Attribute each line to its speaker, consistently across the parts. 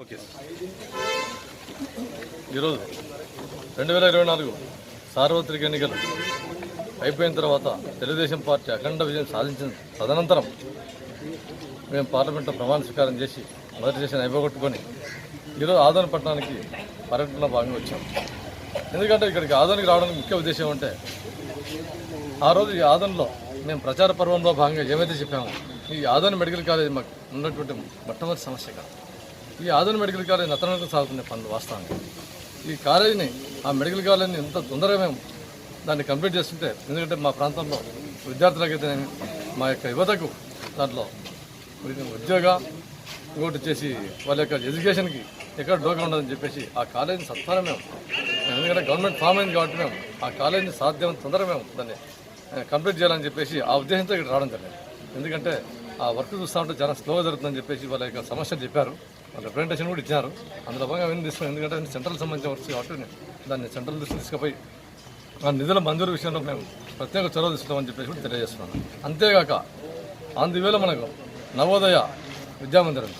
Speaker 1: Okay. ఈరోజు రెండు వేల ఇరవై నాలుగు సార్వత్రిక ఎన్నికలు అయిపోయిన తర్వాత తెలుగుదేశం పార్టీ అఖండ విజయం సాధించిన తదనంతరం మేము పార్లమెంట్లో ప్రమాణ స్వీకారం చేసి మొదటి చేసిన అయిపోగొట్టుకొని ఈరోజు ఆదరణ పట్టణానికి పర్యటనలో భాగంగా వచ్చాం. ఎందుకంటే ఇక్కడికి ఆదోనికి రావడానికి ముఖ్య ఉద్దేశం అంటే ఆ రోజు ఈ ఆదోన్లో మేము ప్రచార పర్వంలో భాగంగా ఏమైతే చెప్పామో ఈ ఆదోని మెడికల్ కాలేజ్ మాకు ఉన్నటువంటి మొట్టమొదటి సమస్య కాదు. ఈ ఆదరణ మెడికల్ కాలేజ్ నతనంగా సాగుతున్న పనులు వాస్తవంగా. ఈ కాలేజీని ఆ మెడికల్ కాలేజీని ఎంత తొందరగా మేము దాన్ని కంప్లీట్ చేస్తుంటే ఎందుకంటే మా ప్రాంతంలో విద్యార్థులకైతే మా యొక్క యువతకు దాంట్లో ఉద్యోగ ఇంకోటి వచ్చేసి వాళ్ళ యొక్క ఎడ్యుకేషన్కి ఎక్కడ డోకా ఉండదని చెప్పేసి ఆ కాలేజీని సత్వరం మేము ఎందుకంటే గవర్నమెంట్ ఫామ్ అయింది కాబట్టి మేము ఆ కాలేజీని సాధ్యం తొందరగా మేము దాన్ని కంప్లీట్ చేయాలని చెప్పేసి ఆ ఉద్దేశంతో ఇక్కడ రావడం జరిగింది. ఎందుకంటే ఆ వర్క్ చూస్తూ ఉంటే చాలా స్లోగా జరుగుతుందని చెప్పేసి వాళ్ళ యొక్క సమస్యలు చెప్పారు. వాళ్ళ రిప్రజెంటేషన్ కూడా ఇచ్చారు. అందులో భాగంగా అవన్నీ తీసుకున్నాం ఎందుకంటే సెంట్రల్ సంబంధించిన వర్క్స్ కాబట్టి దాన్ని సెంట్రల్ దృష్టి తీసుకుపోయి ఆ నిధుల మంజూరు విషయంలో మేము ప్రత్యేక చొరవ తీసుకుంటామని చెప్పేసి కూడా తెలియజేస్తున్నాను. అంతేగాక అందువేళ మనకు నవోదయ విద్యామందిరం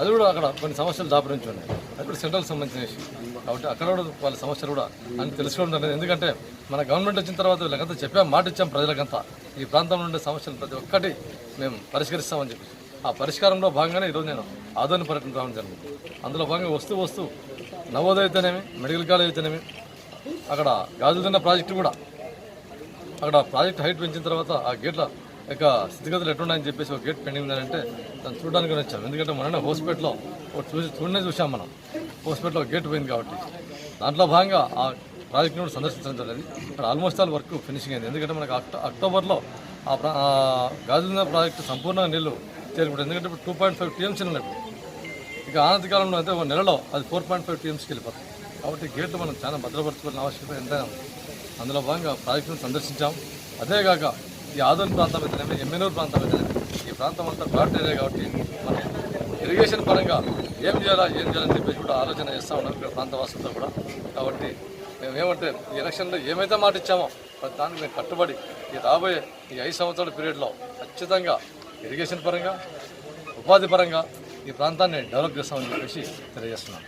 Speaker 1: అది కూడా అక్కడ కొన్ని సమస్యలు దాపరించి ఉన్నాయి అది కూడా సెంట్రల్ సంబంధించిన విషయం కాబట్టి అక్కడ కూడా వాళ్ళ సమస్యలు కూడా అని తెలుసుకోవడం ఎందుకంటే మన గవర్నమెంట్ వచ్చిన తర్వాత వీళ్ళకంతా చెప్పాం మాట ఇచ్చాం ప్రజలకంతా. ఈ ప్రాంతంలో ఉండే సమస్యలు ప్రతి ఒక్కటి మేము పరిష్కరిస్తామని చెప్పి. ఆ పరిష్కారంలో భాగంగానే ఈరోజు నేను ఆదోని పర్యటన రావడం జరిగింది. అందులో భాగంగా వస్తూ వస్తూ నవోదయ అయితేనేమి మెడికల్ కాలేజ్ అయితేనేమి అక్కడ గాజుదిన్న ప్రాజెక్టు కూడా. అక్కడ ప్రాజెక్ట్ హైట్ పెంచిన తర్వాత ఆ గేట్ల యొక్క స్థితిగతులు ఎట్టున్నాయని చెప్పేసి ఒక గేట్ పెండింగ్ ఉందంటే దాన్ని చూడడానికి వచ్చాం. ఎందుకంటే మొన్న హాస్పిటల్లో చూసి చూడనే చూసాం మనం. హాస్పిటల్లో గేట్ పోయింది కాబట్టి. దాంట్లో భాగంగా ఆ ప్రాజెక్ట్ని కూడా సందర్శించడం జరిగింది. ఇక్కడ ఆల్మోస్ట్ ఆల్ వర్క్ ఫినిషింగ్ అయింది. ఎందుకంటే మనకు అక్టోబర్లో ఆ ప్రా ప్రాజెక్టు సంపూర్ణంగా నీళ్ళు చేరుకుంటుంది. ఎందుకంటే ఇప్పుడు టూ పాయింట్ ఫైవ్ టీఎంసీ ఉన్నాయి ఇక ఆనంద కాలంలో అయితే ఒక నెలలో అది ఫోర్ పాయింట్ ఫైవ్ టీఎంసీకి వెళ్ళిపోతుంది. కాబట్టి గేట్లు మనం చాలా భద్రపరచుకోవాల్సిన ఆవశ్యకత ఎంతైనా అందులో భాగంగా ప్రాజెక్టును సందర్శించాం. అదేగాక ఈ ఆదోని ప్రాంతం అయితేనేమి ఎమ్మెనూరు ప్రాంతం అయితేనేమి ఈ ప్రాంతం అంతా ఘాట్ ఏరియా కాబట్టి మనం ఇరిగేషన్ పరంగా ఏం చేయాలా ఏం చేయాలని చెప్పేసి కూడా ఆలోచన చేస్తూ ఉన్నాం ఇక్కడ ప్రాంతవాసులతో కూడా. కాబట్టి మేము ఏమంటే ఈ ఎలక్షన్లో ఏమైతే మాట ఇచ్చామో ప్రతి దానికి మేము కట్టుబడి ఈ రాబోయే ఈ ఐదు సంవత్సరాల పీరియడ్లో ఖచ్చితంగా ఇరిగేషన్ పరంగా ఉపాధి పరంగా ఈ ప్రాంతాన్ని డెవలప్ చేస్తామని చెప్పేసి తెలియజేస్తున్నాను